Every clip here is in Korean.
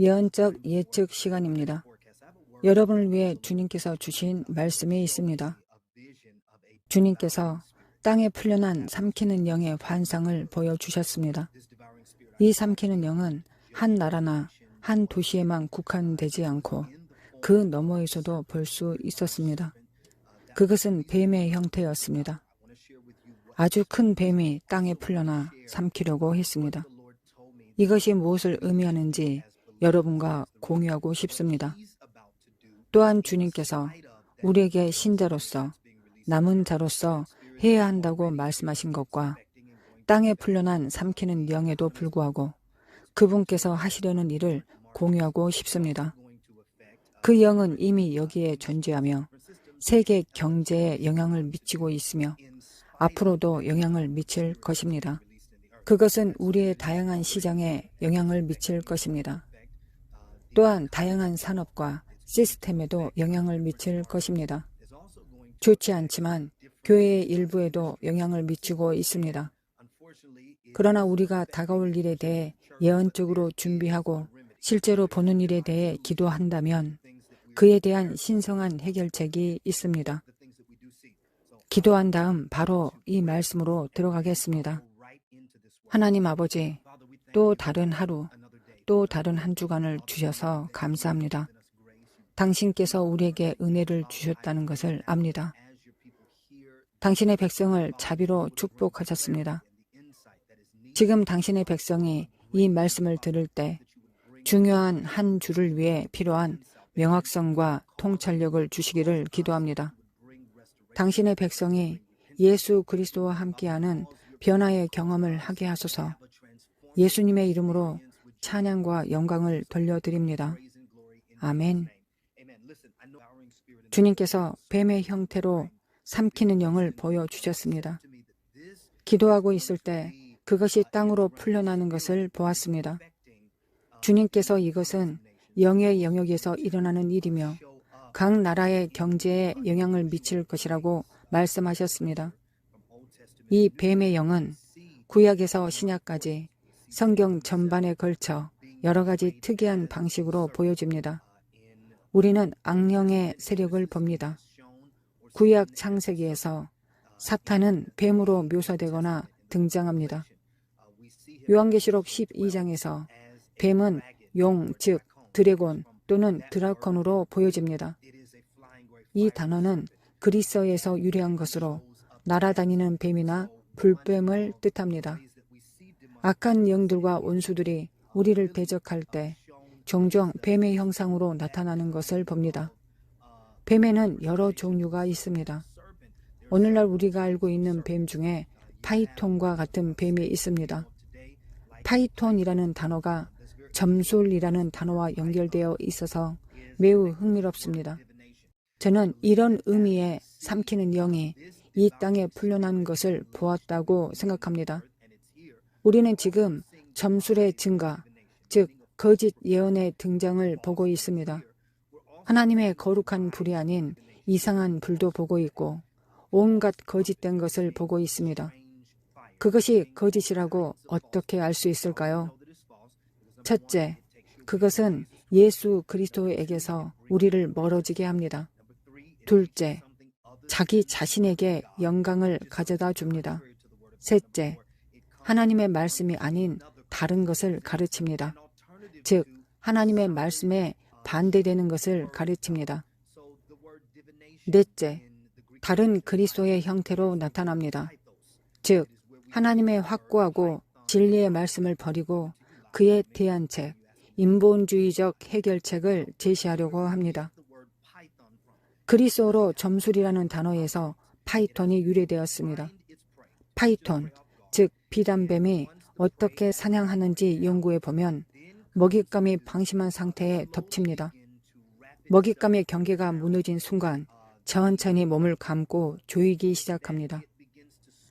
예언적 예측 시간입니다. 여러분을 위해 주님께서 주신 말씀이 있습니다. 주님께서 땅에 풀려난 삼키는 영의 환상을 보여주셨습니다. 이 삼키는 영은 한 나라나 한 도시에만 국한되지 않고 그 너머에서도 볼 수 있었습니다. 그것은 뱀의 형태였습니다. 아주 큰 뱀이 땅에 풀려나 삼키려고 했습니다. 이것이 무엇을 의미하는지 여러분과 공유하고 싶습니다. 또한 주님께서 우리에게 신자로서 남은 자로서 해야 한다고 말씀하신 것과 땅에 풀려난 삼키는 영에도 불구하고 그분께서 하시려는 일을 공유하고 싶습니다. 그 영은 이미 여기에 존재하며 세계 경제에 영향을 미치고 있으며 앞으로도 영향을 미칠 것입니다. 그것은 우리의 다양한 시장에 영향을 미칠 것입니다. 또한 다양한 산업과 시스템에도 영향을 미칠 것입니다. 좋지 않지만 교회의 일부에도 영향을 미치고 있습니다. 그러나 우리가 다가올 일에 대해 예언적으로 준비하고 실제로 보는 일에 대해 기도한다면 그에 대한 신성한 해결책이 있습니다. 기도한 다음 바로 이 말씀으로 들어가겠습니다. 하나님 아버지, 또 다른 하루, 또 다른 한 주간을 주셔서 감사합니다. 당신께서 우리에게 은혜를 주셨다는 것을 압니다. 당신의 백성을 자비로 축복하셨습니다. 지금 당신의 백성이 이 말씀을 들을 때 중요한 한 주를 위해 필요한 명확성과 통찰력을 주시기를 기도합니다. 당신의 백성이 예수 그리스도와 함께하는 변화의 경험을 하게 하소서 예수님의 이름으로 찬양과 영광을 돌려드립니다. 아멘. 주님께서 뱀의 형태로 삼키는 영을 보여주셨습니다. 기도하고 있을 때 그것이 땅으로 풀려나는 것을 보았습니다. 주님께서 이것은 영의 영역에서 일어나는 일이며 각 나라의 경제에 영향을 미칠 것이라고 말씀하셨습니다. 이 뱀의 영은 구약에서 신약까지 성경 전반에 걸쳐 여러 가지 특이한 방식으로 보여집니다. 우리는 악령의 세력을 봅니다. 구약 창세기에서 사탄은 뱀으로 묘사되거나 등장합니다. 요한계시록 12장에서 뱀은 용, 즉 드래곤 또는 드라콘으로 보여집니다. 이 단어는 그리스어에서 유래한 것으로 날아다니는 뱀이나 불뱀을 뜻합니다. 악한 영들과 원수들이 우리를 대적할 때 종종 뱀의 형상으로 나타나는 것을 봅니다. 뱀에는 여러 종류가 있습니다. 오늘날 우리가 알고 있는 뱀 중에 파이톤과 같은 뱀이 있습니다. 파이톤이라는 단어가 점술이라는 단어와 연결되어 있어서 매우 흥미롭습니다. 저는 이런 의미의 삼키는 영이 이 땅에 풀려난 것을 보았다고 생각합니다. 우리는 지금 점술의 증가, 즉 거짓 예언의 등장을 보고 있습니다. 하나님의 거룩한 불이 아닌 이상한 불도 보고 있고 온갖 거짓된 것을 보고 있습니다. 그것이 거짓이라고 어떻게 알 수 있을까요? 첫째, 그것은 예수 그리스도에게서 우리를 멀어지게 합니다. 둘째, 자기 자신에게 영광을 가져다 줍니다. 셋째, 하나님의 말씀이 아닌 다른 것을 가르칩니다. 즉, 하나님의 말씀에 반대되는 것을 가르칩니다. 넷째, 다른 그리스도의 형태로 나타납니다. 즉, 하나님의 확고하고 진리의 말씀을 버리고 그에 대한 책, 인본주의적 해결책을 제시하려고 합니다. 그리스어로 점술이라는 단어에서 파이톤이 유래되었습니다. 파이톤, 즉 비단뱀이 어떻게 사냥하는지 연구해 보면 먹잇감이 방심한 상태에 덮칩니다. 먹잇감의 경계가 무너진 순간 천천히 몸을 감고 조이기 시작합니다.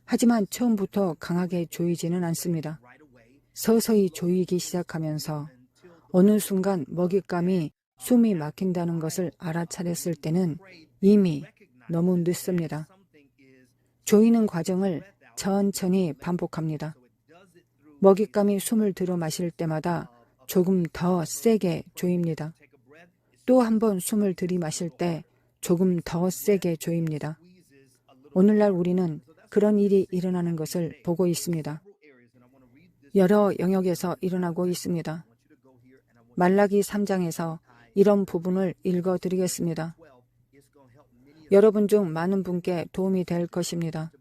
하지만 처음부터 강하게 조이지는 않습니다. 서서히 조이기 시작하면서 어느 순간 먹잇감이 숨이 막힌다는 것을 알아차렸을 때는 이미 너무 늦습니다. 조이는 과정을 천천히 반복합니다. 먹잇감이 숨을 들어 마실 때마다 조금 더 세게 조입니다. 또 한 번 숨을 들이마실 때 조금 더 세게 조입니다. 오늘날 우리는 그런 일이 일어나는 것을 보고 있습니다. 여러 영역에서 일어나고 있습니다. 말라기 3장에서 이런 부분을 읽어 드리겠습니다. 여러분 중 많은 분께 도움이 될 것입니다.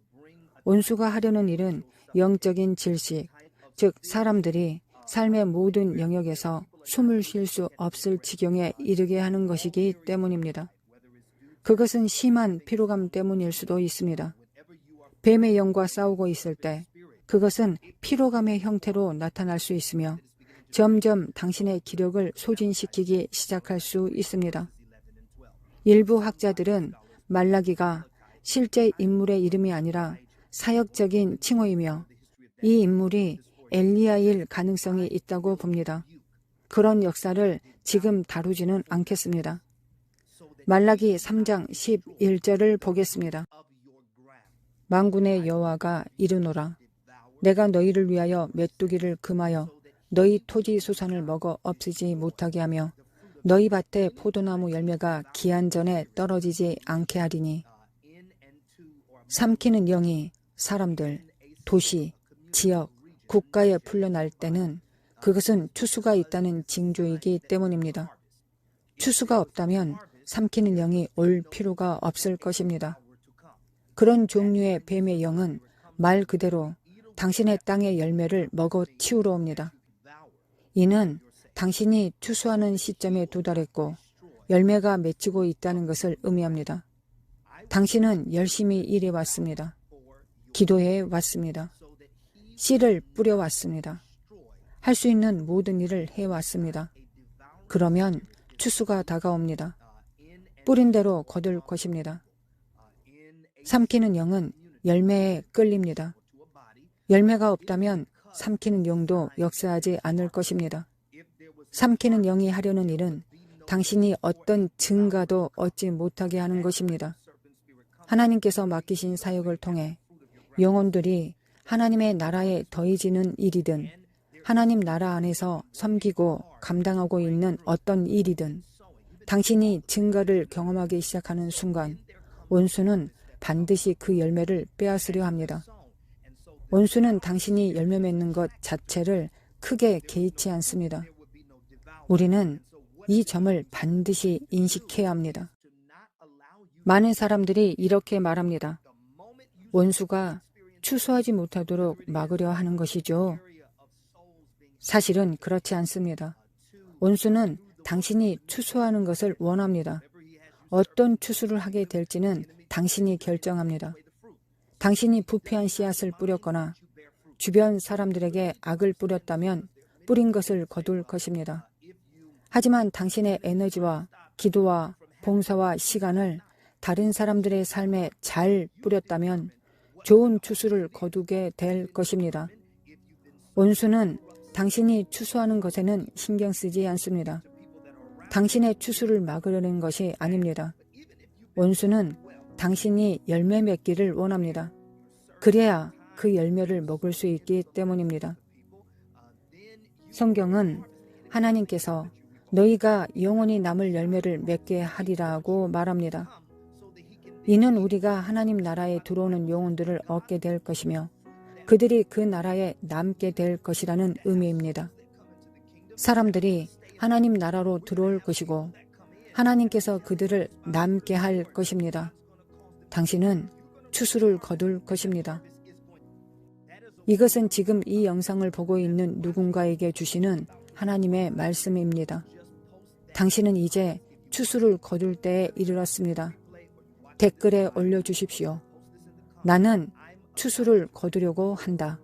온수가 하려는 일은 영적인 질식, 즉 사람들이 삶의 모든 영역에서 숨을 쉴 수 없을 지경에 이르게 하는 것이기 때문입니다. 그것은 심한 피로감 때문일 수도 있습니다. 뱀의 영과 싸우고 있을 때 그것은 피로감의 형태로 나타날 수 있으며 점점 당신의 기력을 소진시키기 시작할 수 있습니다. 일부 학자들은 말라기가 실제 인물의 이름이 아니라 사역적인 칭호이며 이 인물이 엘리야일 가능성이 있다고 봅니다. 그런 역사를 지금 다루지는 않겠습니다. 말라기 3장 11절을 보겠습니다. 망군의 여호와가 이르노라 내가 너희를 위하여 메뚜기를 금하여 너희 토지 수산을 먹어 없이지 못하게 하며 너희 밭에 포도나무 열매가 기한 전에 떨어지지 않게 하리니 삼키는 영이 사람들, 도시, 지역, 국가에 풀려날 때는 그것은 추수가 있다는 징조이기 때문입니다. 추수가 없다면 삼키는 영이 올 필요가 없을 것입니다. 그런 종류의 뱀의 영은 말 그대로 당신의 땅의 열매를 먹어 치우러 옵니다. 이는 당신이 추수하는 시점에 도달했고 열매가 맺히고 있다는 것을 의미합니다. 당신은 열심히 일해 왔습니다. 기도해 왔습니다. 씨를 뿌려 왔습니다. 할 수 있는 모든 일을 해 왔습니다. 그러면 추수가 다가옵니다. 뿌린 대로 거둘 것입니다. 삼키는 영은 열매에 끌립니다. 열매가 없다면 삼키는 영도 역사하지 않을 것입니다. 삼키는 영이 하려는 일은 당신이 어떤 증가도 얻지 못하게 하는 것입니다. 하나님께서 맡기신 사역을 통해 영혼들이 하나님의 나라에 더해지는 일이든 하나님 나라 안에서 섬기고 감당하고 있는 어떤 일이든 당신이 증거를 경험하기 시작하는 순간 원수는 반드시 그 열매를 빼앗으려 합니다. 원수는 당신이 열매 맺는 것 자체를 크게 개의치 않습니다. 우리는 이 점을 반드시 인식해야 합니다. 많은 사람들이 이렇게 말합니다. 원수가 추수하지 못하도록 막으려 하는 것이죠. 사실은 그렇지 않습니다. 원수는 당신이 추수하는 것을 원합니다. 어떤 추수를 하게 될지는 당신이 결정합니다. 당신이 부패한 씨앗을 뿌렸거나 주변 사람들에게 악을 뿌렸다면 뿌린 것을 거둘 것입니다. 하지만 당신의 에너지와 기도와 봉사와 시간을 다른 사람들의 삶에 잘 뿌렸다면 좋은 추수를 거두게 될 것입니다. 원수는 당신이 추수하는 것에는 신경 쓰지 않습니다. 당신의 추수를 막으려는 것이 아닙니다. 원수는 당신이 열매 맺기를 원합니다. 그래야 그 열매를 먹을 수 있기 때문입니다. 성경은 하나님께서 너희가 영원히 남을 열매를 맺게 하리라고 말합니다. 이는 우리가 하나님 나라에 들어오는 영혼들을 얻게 될 것이며 그들이 그 나라에 남게 될 것이라는 의미입니다. 사람들이 하나님 나라로 들어올 것이고 하나님께서 그들을 남게 할 것입니다. 당신은 추수를 거둘 것입니다. 이것은 지금 이 영상을 보고 있는 누군가에게 주시는 하나님의 말씀입니다. 당신은 이제 추수를 거둘 때에 이르렀습니다. 댓글에 올려주십시오. 나는 추수를 거두려고 한다.